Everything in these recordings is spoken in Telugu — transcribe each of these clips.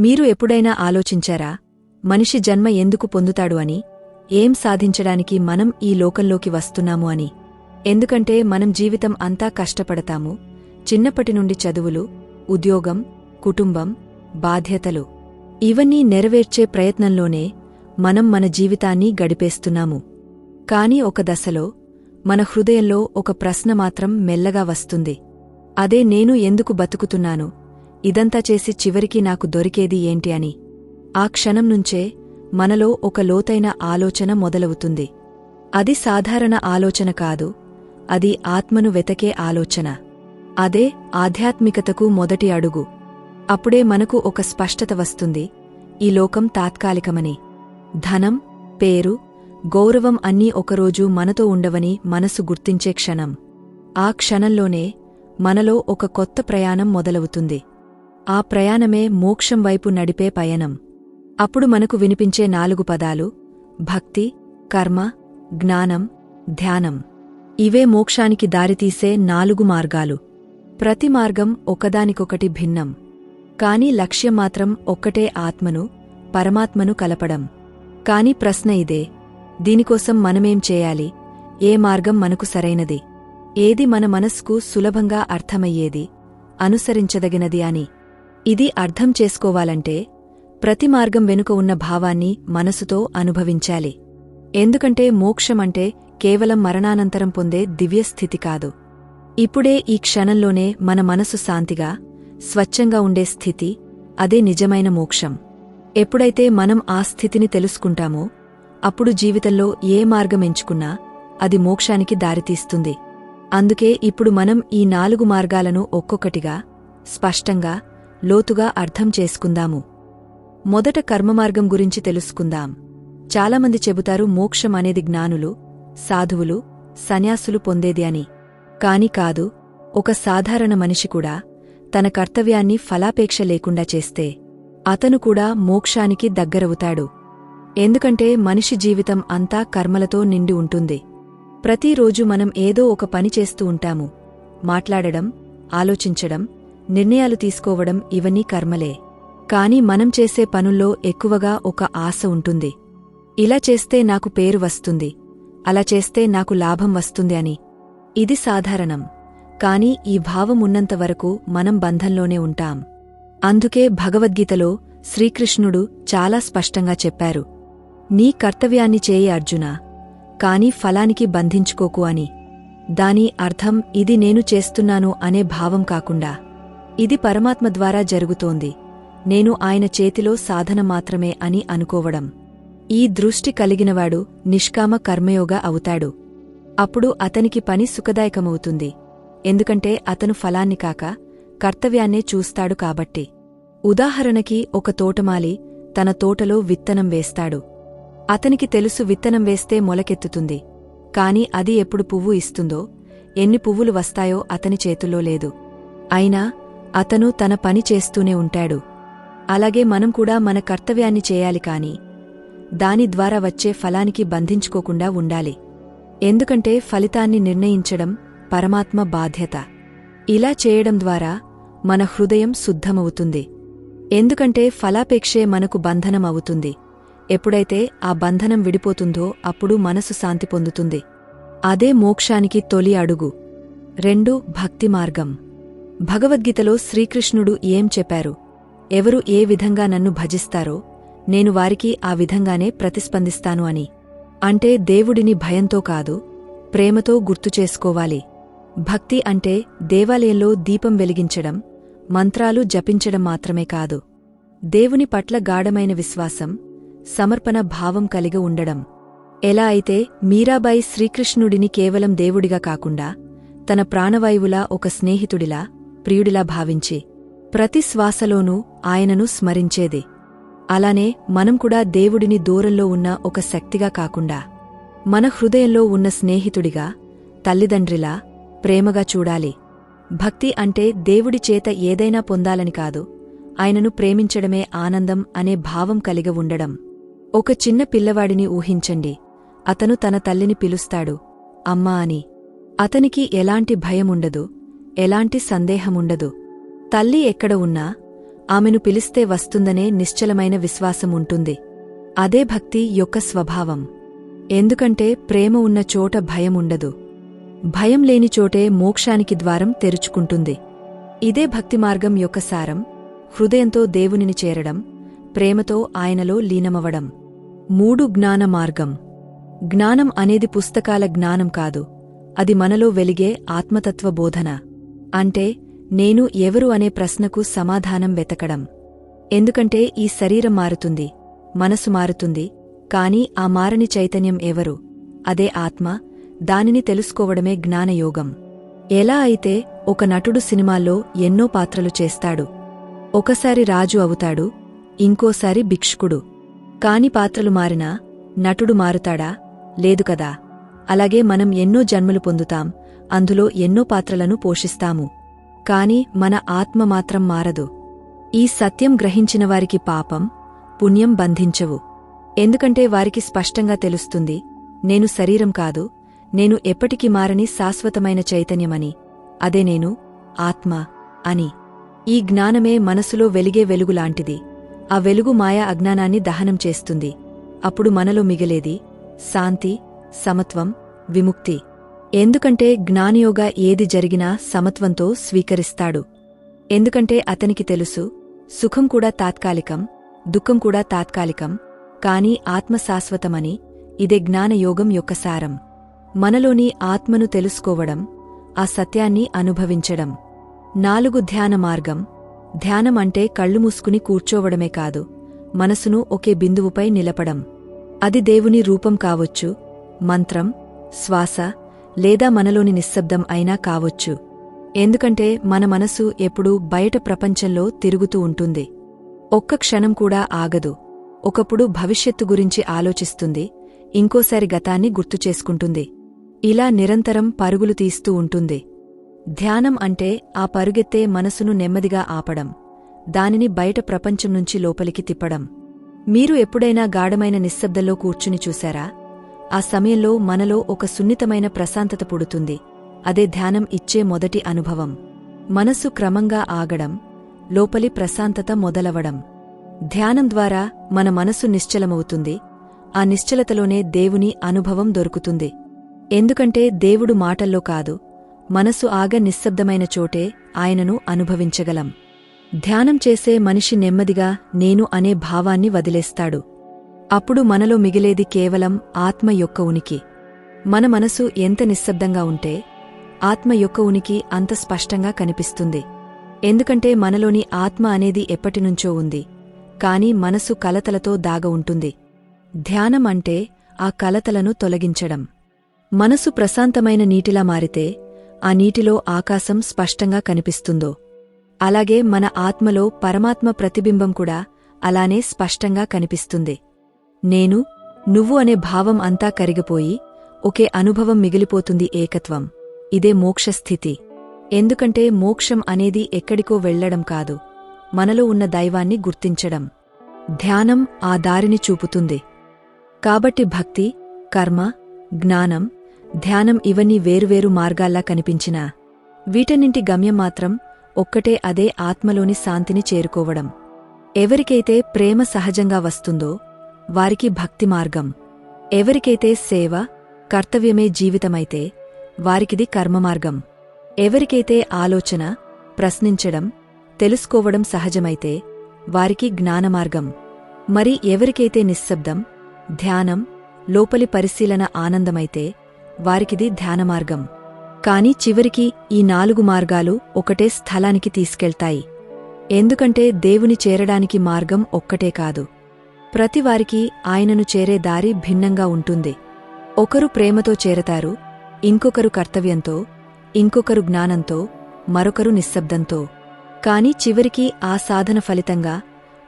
మీరు ఎప్పుడైనా ఆలోచించారా మనిషి జన్మ ఎందుకు పొందుతాడు అని? ఏం సాధించడానికి మనం ఈ లోకంలోకి వస్తున్నాము అని? ఎందుకంటే మనం జీవితం అంతా కష్టపడతాము. చిన్నప్పటి నుండి చదువులు ఉద్యోగం కుటుంబం బాధ్యతలు ఇవన్నీ నెరవేర్చే ప్రయత్నంలోనే మనం మన జీవితాన్ని గడిపేస్తున్నాము. కాని ఒక దశలో మన హృదయంలో ఒక ప్రశ్న మాత్రం మెల్లగా వస్తుంది. అదే నేను ఎందుకు బతుకుతున్నాను? ఇదంతా చేసి చివరికి నాకు దొరికేది ఏంటి అని. ఆ క్షణం నుంచే మనలో ఒక లోతైన ఆలోచన మొదలవుతుంది. అది సాధారణ ఆలోచన కాదు అది ఆత్మను వెతకే ఆలోచన. అదే ఆధ్యాత్మికతకు మొదటి అడుగు. అప్పుడే మనకు ఒక స్పష్టత వస్తుంది ఈ లోకం తాత్కాలికమని. ధనం పేరు గౌరవం అన్నీ ఒకరోజు మనతో ఉండవని మనసు గుర్తించే క్షణం. ఆ క్షణంలోనే మనలో ఒక కొత్త ప్రయాణం మొదలవుతుంది. ఆ ప్రయాణమే మోక్షం వైపు నడిపే పయనం. అప్పుడు మనకు వినిపించే నాలుగు పదాలు భక్తి కర్మ జ్ఞానం ధ్యానం. ఇవే మోక్షానికి దారితీసే నాలుగు మార్గాలు. ప్రతి మార్గం ఒకదానికొకటి భిన్నం. కాని లక్ష్యం మాత్రం ఒక్కటే ఆత్మను పరమాత్మను కలపడం. కాని ప్రశ్న ఇదే దీనికోసం మనమేం చేయాలి? ఏ మార్గం మనకు సరైనది? ఏది మన మనస్కు సులభంగా అర్థమయ్యేది? అనుసరించదగినది అని. ఇది అర్థం చేసుకోవాలంటే ప్రతి మార్గం వెనుక ఉన్న భావాన్ని మనసుతో అనుభవించాలి. ఎందుకంటే మోక్షమంటే కేవలం మరణానంతరం పొందే దివ్యస్థితి కాదు. ఇప్పుడే ఈ క్షణంలోనే మన మనసు శాంతిగా స్వచ్ఛంగా ఉండే స్థితి అదే నిజమైన మోక్షం. ఎప్పుడైతే మనం ఆ స్థితిని తెలుసుకుంటామో అప్పుడు జీవితంలో ఏ మార్గం ఎంచుకున్నా అది మోక్షానికి దారితీస్తుంది. అందుకే ఇప్పుడు మనం ఈ నాలుగు మార్గాలను ఒక్కొక్కటిగా స్పష్టంగా లోతుగా అర్థం చేసుకుందాము. మొదట కర్మమార్గం గురించి తెలుసుకుందాం. చాలామంది చెబుతారు మోక్షం అనేది జ్ఞానులు సాధువులు సన్యాసులు పొందేది అని. కాని కాదు ఒక సాధారణ మనిషి కూడా తన కర్తవ్యాన్ని ఫలాపేక్ష లేకుండా చేస్తే అతను కూడా మోక్షానికి దగ్గరవుతాడు. ఎందుకంటే మనిషి జీవితం అంతా కర్మలతో నిండి ఉంటుంది. ప్రతిరోజు మనం ఏదో ఒక పని చేస్తూ ఉంటాము. మాట్లాడడం ఆలోచించడం నిర్ణయాలు తీసుకోవడం ఇవన్నీ కర్మలే. కాని మనం చేసే పనుల్లో ఎక్కువగా ఒక ఆశ ఉంటుంది. ఇలా చేస్తే నాకు పేరు వస్తుంది. అలా చేస్తే నాకు లాభం వస్తుంది అని. ఇది సాధారణం. కాని ఈ భావం ఉన్నంతవరకు మనం బంధంలోనే ఉంటాం. అందుకే భగవద్గీతలో శ్రీకృష్ణుడు చాలా స్పష్టంగా చెప్పారు. నీ కర్తవ్యాన్ని చేయి అర్జునా. కాని ఫలానికి బంధించుకోకు అని. దాని అర్థం ఇది నేను చేస్తున్నాను అనే భావం కాకుండా. ఇది పరమాత్మ ద్వారా జరుగుతోంది. నేను ఆయన చేతిలో సాధన మాత్రమే అని అనుకోవడం. ఈ దృష్టి కలిగినవాడు నిష్కామ కర్మయోగ అవుతాడు. అప్పుడు అతనికి పని సుఖదాయకమవుతుంది. ఎందుకంటే అతను ఫలాన్ని కాక కర్తవ్యాన్నే చూస్తాడు కాబట్టి. ఉదాహరణకి ఒక తోటమాలి తన తోటలో విత్తనం వేస్తాడు. అతనికి తెలుసు విత్తనం వేస్తే మొలకెత్తుతుంది. కాని అది ఎప్పుడు పువ్వు ఇస్తుందో ఎన్ని పువ్వులు వస్తాయో అతని చేతుల్లో లేదు. అయినా అతను తన పని చేస్తూనే ఉంటాడు. అలాగే మనం కూడా మన కర్తవ్యాన్ని చేయాలి కాని దాని ద్వారా వచ్చే ఫలానికి బంధించుకోకుండా ఉండాలి. ఎందుకంటే ఫలితాన్ని నిర్ణయించడం పరమాత్మ బాధ్యత. ఇలా చేయడం ద్వారా మన హృదయం శుద్ధమవుతుంది. ఎందుకంటే ఫలాపేక్షే మనకు బంధనం అవుతుంది. ఎప్పుడైతే ఆ బంధనం విడిపోతుందో అప్పుడు మనసు శాంతి పొందుతుంది. అదే మోక్షానికి తొలి అడుగు. రెండు భక్తి మార్గం. భగవద్గీతలో శ్రీకృష్ణుడు ఏం చెప్పారు? ఎవరు ఏ విధంగా నన్ను భజిస్తారో నేను వారికి ఆ విధంగానే ప్రతిస్పందిస్తాను అని. అంటే దేవుడిని భయంతో కాదు ప్రేమతో గుర్తుచేసుకోవాలి భక్తి అంటే దేవాలయంలో దీపం వెలిగించడం మంత్రాలు జపించడం మాత్రమే కాదు. దేవుని పట్ల గాఢమైన విశ్వాసం సమర్పణ భావం కలిగి ఉండడం. ఎలా అయితే మీరాబాయి శ్రీకృష్ణుడిని కేవలం దేవుడిగా కాకుండా తన ప్రాణవాయువులా ఒక స్నేహితుడిలా ప్రియుడిలా భావించి ప్రతి శ్వాసలోనూ ఆయనను స్మరించేది. అలానే మనం కూడా దేవుడిని దూరంలో ఉన్న ఒక శక్తిగా కాకుండా మన హృదయంలో ఉన్న స్నేహితుడిగా తల్లిదండ్రిలా ప్రేమగా చూడాలి. భక్తి అంటే దేవుడి చేత ఏదైనా పొందాలని కాదు ఆయనను ప్రేమించడమే ఆనందం అనే భావం కలిగి ఉండడం. ఒక చిన్న పిల్లవాడిని ఊహించండి అతను తన తల్లిని పిలుస్తాడు అమ్మా అని. అతనికి ఎలాంటి భయముండదు ఎలాంటి సందేహముండదు. తల్లి ఎక్కడ ఉన్నా ఆమెను పిలిస్తే వస్తుందనే నిశ్చలమైన విశ్వాసం ఉంటుంది అదే భక్తి యొక్క స్వభావం. ఎందుకంటే ప్రేమ ఉన్న చోట భయం ఉండదు భయం లేని చోటే మోక్షానికి ద్వారం తెరుచుకుంటుంది. ఇదే భక్తి మార్గం యొక్క సారం హృదయంతో దేవునిని చేరడం ప్రేమతో ఆయనలో లీనమవడం. మూడు జ్ఞాన మార్గం. జ్ఞానం అనేది పుస్తకాల జ్ఞానం కాదు అది మనలో వెలిగే ఆత్మతత్వ బోధన అంటే నేను ఎవరు అనే ప్రశ్నకు సమాధానం వెతకడం. ఎందుకంటే ఈ శరీరం మారుతుంది మనసు మారుతుంది కాని ఆ మారని చైతన్యం ఎవరు? అదే ఆత్మ దానిని తెలుసుకోవడమే జ్ఞానయోగం. ఎలా అయితే ఒక నటుడు సినిమాల్లో ఎన్నో పాత్రలు చేస్తాడు. ఒకసారి రాజు అవుతాడు ఇంకోసారి భిక్షుకుడు కాని పాత్రలు మారినా నటుడు మారుతాడా? లేదు కదా. అలాగే మనం ఎన్నో జన్మలు పొందుతాం అందులో ఎన్నో పాత్రలను పోషిస్తాము. కాని మన ఆత్మ మాత్రం మారదు. ఈ సత్యం గ్రహించిన వారికి పాపం పుణ్యం బంధించవు. ఎందుకంటే వారికి స్పష్టంగా తెలుస్తుంది నేను శరీరం కాదు నేను ఎప్పటికీ మారని శాశ్వతమైన చైతన్యమని. అదే నేను ఆత్మ అని. ఈ జ్ఞానమే మనసులో వెలిగే వెలుగులాంటిది ఆ వెలుగు మాయా అజ్ఞానాన్ని దహనం చేస్తుంది. అప్పుడు మనలో మిగిలేది శాంతి సమత్వం విముక్తి. ఎందుకంటే జ్ఞానయోగా ఏది జరిగినా సమత్వంతో స్వీకరిస్తాడు. ఎందుకంటే అతనికి తెలుసు సుఖం కూడా తాత్కాలికం దుఃఖం కూడా తాత్కాలికం కాని ఆత్మ శాశ్వతమని ఇదే జ్ఞానయోగం యొక్క సారం. మనలోని ఆత్మను తెలుసుకోవడం ఆ సత్యాన్ని అనుభవించడం. నాలుగు ధ్యాన మార్గం. ధ్యానం అంటే కళ్ళు మూసుకుని కూర్చోవడమే కాదు మనసును ఒకే బిందువుపై నిలపడం. అది దేవుని రూపం కావచ్చు మంత్రం శ్వాస లేదా మనలోని నిశ్శబ్దం అయినా కావచ్చు. ఎందుకంటే మన మనసు ఎప్పుడూ బయట ప్రపంచంలో తిరుగుతూ ఉంటుంది. ఒక్క క్షణం కూడా ఆగదు. ఒకప్పుడు భవిష్యత్తు గురించి ఆలోచిస్తుంది ఇంకోసారి గతాన్ని గుర్తుచేసుకుంటుంది ఇలా నిరంతరం పరుగులు తీస్తూ ఉంటుంది. ధ్యానం అంటే ఆ పరుగెత్తే మనసును నెమ్మదిగా ఆపడం దానిని బయట ప్రపంచం నుంచి లోపలికి తిప్పడం. మీరు ఎప్పుడైనా గాఢమైన నిశ్శబ్దంలో కూర్చుని చూశారా? ఆ సమయంలో మనలో ఒక సున్నితమైన ప్రశాంతత పుడుతుంది. అదే ధ్యానం ఇచ్చే మొదటి అనుభవం. మనస్సు క్రమంగా ఆగడం లోపలి ప్రశాంతత మొదలవడం. ధ్యానం ద్వారా మన మనసు నిశ్చలమవుతుంది. ఆ నిశ్చలతలోనే దేవుని అనుభవం దొరుకుతుంది. ఎందుకంటే దేవుడు మాటల్లో కాదు మనసు ఆగ నిశ్శబ్దమైన చోటే ఆయనను అనుభవించగలం. ధ్యానం చేసే మనిషి నెమ్మదిగా నేను అనే భావాన్ని వదిలేస్తాడు. అప్పుడు మనలో మిగిలేది కేవలం ఆత్మ యొక్క ఉనికి. మన మనసు ఎంత నిశ్శబ్దంగా ఉంటే ఆత్మ యొక్క ఉనికి అంత స్పష్టంగా కనిపిస్తుంది. ఎందుకంటే మనలోని ఆత్మ అనేది ఎప్పటినుంచో ఉంది కాని మనసు కలతలతో దాగ ఉంటుంది. ధ్యానం అంటే ఆ కలతలను తొలగించడం. మనసు ప్రశాంతమైన నీటిలా మారితే ఆ నీటిలో ఆకాశం స్పష్టంగా కనిపిస్తుందో. అలాగే మన ఆత్మలో పరమాత్మ ప్రతిబింబం కూడా అలానే స్పష్టంగా కనిపిస్తుంది. నేను నువ్వు అనే భావం అంతా కరిగిపోయి ఒకే అనుభవం మిగిలిపోతుంది ఏకత్వం. ఇదే మోక్షస్థితి. ఎందుకంటే మోక్షం అనేది ఎక్కడికో వెళ్ళడం కాదు మనలో ఉన్న దైవాన్ని గుర్తించడం. ధ్యానం ఆ దారిని చూపుతుంది. కాబట్టి భక్తి కర్మ జ్ఞానం ధ్యానం ఇవన్నీ వేరువేరు మార్గాల్లా కనిపించినా. వీటన్నింటి గమ్యం మాత్రం ఒక్కటే అదే ఆత్మలోని శాంతిని చేరుకోవడం. ఎవరికైతే ప్రేమ సహజంగా వస్తుందో వారికి భక్తి మార్గం. ఎవరికైతే సేవ కర్తవ్యమే జీవితమైతే వారికిది కర్మమార్గం ఎవరికైతే ఆలోచన ప్రశ్నించడం తెలుసుకోవడం సహజమైతే వారికి జ్ఞానమార్గం మరి ఎవరికైతే నిశ్శబ్దం ధ్యానం లోపలి పరిశీలన ఆనందమైతే వారికిది ధ్యానమార్గం కాని చివరికి ఈ నాలుగు మార్గాలు ఒకటే స్థలానికి తీసుకెళ్తాయి. ఎందుకంటే దేవుని చేరడానికి మార్గం ఒక్కటే కాదు. ప్రతివారికి ఆయనను చేరే దారి భిన్నంగా ఉంటుంది. ఒకరు ప్రేమతో చేరతారు ఇంకొకరు కర్తవ్యంతో ఇంకొకరు జ్ఞానంతో మరొకరు నిశ్శబ్దంతో. కాని చివరికి ఆ సాధన ఫలితంగా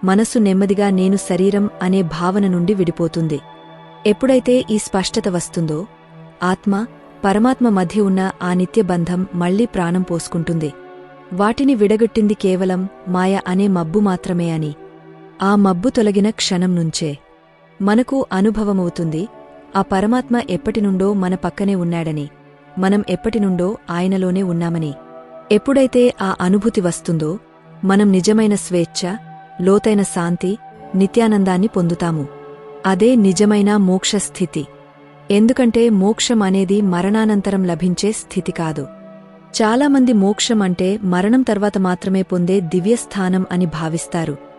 మనసు నెమ్మదిగా నేను శరీరం అనే భావన నుండి విడిపోతుంది. ఎప్పుడైతే ఈ స్పష్టత వస్తుందో ఆత్మ పరమాత్మ మధ్య ఉన్న ఆ నిత్యబంధం మళ్ళీ ప్రాణం పోసుకుంటుంది. వాటిని విడగొట్టింది కేవలం మాయ అనే మబ్బు మాత్రమే అని. ఆ మబ్బు తొలగిన క్షణం నుంచే. మనకు అనుభవమవుతుంది ఆ పరమాత్మ ఎప్పటినుండో మన పక్కనే ఉన్నాడని. మనం ఎప్పటినుండో ఆయనలోనే ఉన్నామని. ఎప్పుడైతే ఆ అనుభూతి వస్తుందో మనం నిజమైన స్వేచ్ఛ లోతైన శాంతి నిత్యానందాన్ని పొందుతాము. అదే నిజమైన మోక్షస్థితి ఎందుకంటే మోక్షం అనేది మరణానంతరం లభించే స్థితి కాదు. చాలామంది మోక్షం అంటే మరణం తర్వాత మాత్రమే పొందే దివ్యస్థానం అని భావిస్తారు.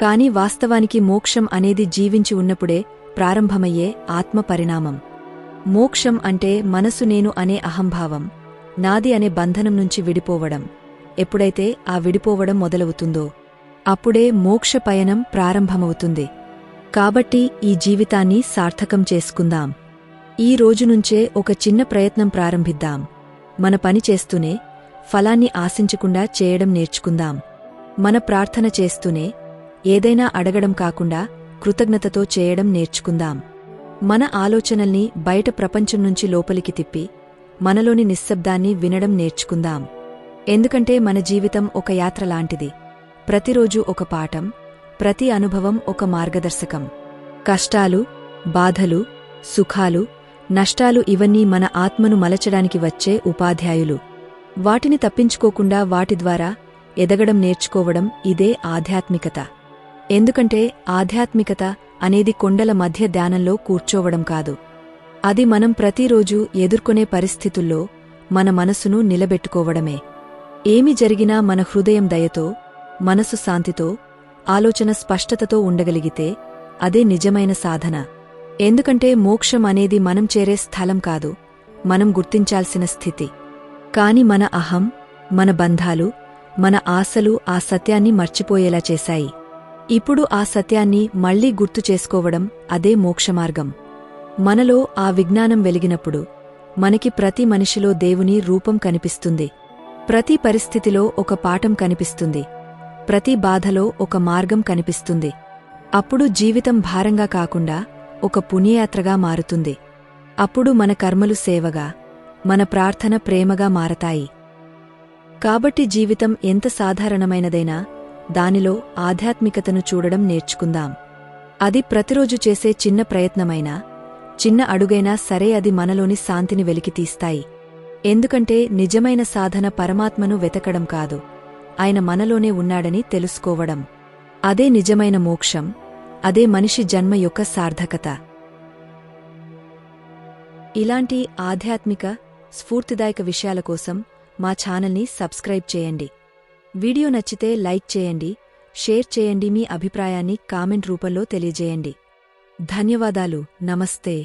కాని వాస్తవానికి మోక్షం అనేది జీవించి ఉన్నప్పుడే ప్రారంభమయ్యే ఆత్మ పరిణామం మోక్షం అంటే మనసు నేను అనే అహంభావం నాది అనే బంధనం నుంచి విడిపోవడం. ఎప్పుడైతే ఆ విడిపోవడం మొదలవుతుందో అప్పుడే మోక్ష పయనం ప్రారంభమవుతుంది. కాబట్టి ఈ జీవితాన్ని సార్థకం చేసుకుందాం. ఈ రోజునుంచే ఒక చిన్న ప్రయత్నం ప్రారంభిద్దాం. మన పని చేస్తూనే ఫలాన్ని ఆశించకుండా చేయడం నేర్చుకుందాం. మన ప్రార్థన చేస్తూనే ఏదైనా అడగడం కాకుండా కృతజ్ఞతతో చేయడం నేర్చుకుందాం. మన ఆలోచనల్ని బయట ప్రపంచం నుంచి లోపలికి తిప్పి మనలోని నిశ్శబ్దాన్ని వినడం నేర్చుకుందాం. ఎందుకంటే మన జీవితం ఒక యాత్ర లాంటిది. ప్రతిరోజు ఒక పాఠం ప్రతి అనుభవం ఒక మార్గదర్శకం. కష్టాలు బాధలు సుఖాలు నష్టాలు ఇవన్నీ మన ఆత్మను మలచడానికి వచ్చే ఉపాధ్యాయులు. వాటిని తప్పించుకోకుండా వాటి ద్వారా ఎదగడం నేర్చుకోవడం ఇదే ఆధ్యాత్మికత. ఎందుకంటే ఆధ్యాత్మికత అనేది కొండల మధ్య ధ్యానంలో కూర్చోవడం కాదు. అది మనం ప్రతిరోజూ ఎదుర్కొనే పరిస్థితుల్లో మన మనసును నిలబెట్టుకోవడమే. ఏమి జరిగినా మన హృదయం దయతో మనసు శాంతితో ఆలోచన స్పష్టతతో ఉండగలిగితే అదే నిజమైన సాధన. ఎందుకంటే మోక్షం అనేది మనం చేరే స్థలం కాదు మనం గుర్తించాల్సిన స్థితి. కాని మన అహం మన బంధాలు మన ఆశలు ఆ సత్యాన్ని మర్చిపోయేలా చేశాయి. ఇప్పుడు ఆ సత్యాన్ని మళ్ళీ గుర్తు చేసుకోవడం అదే మోక్షమార్గం. మనలో ఆ విజ్ఞానం వెలిగినప్పుడు మనకి ప్రతి మనిషిలో దేవుని రూపం కనిపిస్తుంది. ప్రతి పరిస్థితిలో ఒక పాఠం కనిపిస్తుంది. ప్రతి బాధలో ఒక మార్గం కనిపిస్తుంది. అప్పుడు జీవితం భారంగా కాకుండా ఒక పుణ్యయాత్రగా మారుతుంది. అప్పుడు మన కర్మలు సేవగా మన ప్రార్థన ప్రేమగా మారతాయి. కాబట్టి జీవితం ఎంత సాధారణమైనదైనా దానిలో ఆధ్యాత్మికతను చూడడం నేర్చుకుందాం. అది ప్రతిరోజు చేసే చిన్న ప్రయత్నమైనా చిన్న అడుగైనా సరే అది మనలోని శాంతిని వెలికితీస్తాయి ఎందుకంటే నిజమైన సాధన పరమాత్మను వెతకడం కాదు ఆయన మనలోనే ఉన్నాడని తెలుసుకోవడం. అదే నిజమైన మోక్షం అదే మనిషి జన్మ యొక్క సార్థకత. ఇలాంటి ఆధ్యాత్మిక స్ఫూర్తిదాయక విషయాల కోసం మా ఛానల్ని సబ్స్క్రైబ్ చేయండి. వీడియో నచ్చితే లైక్ చేయండి షేర్ చేయండి మీ అభిప్రాయాన్ని కామెంట్ రూపంలో తెలియజేయండి. ధన్యవాదాలు నమస్తే.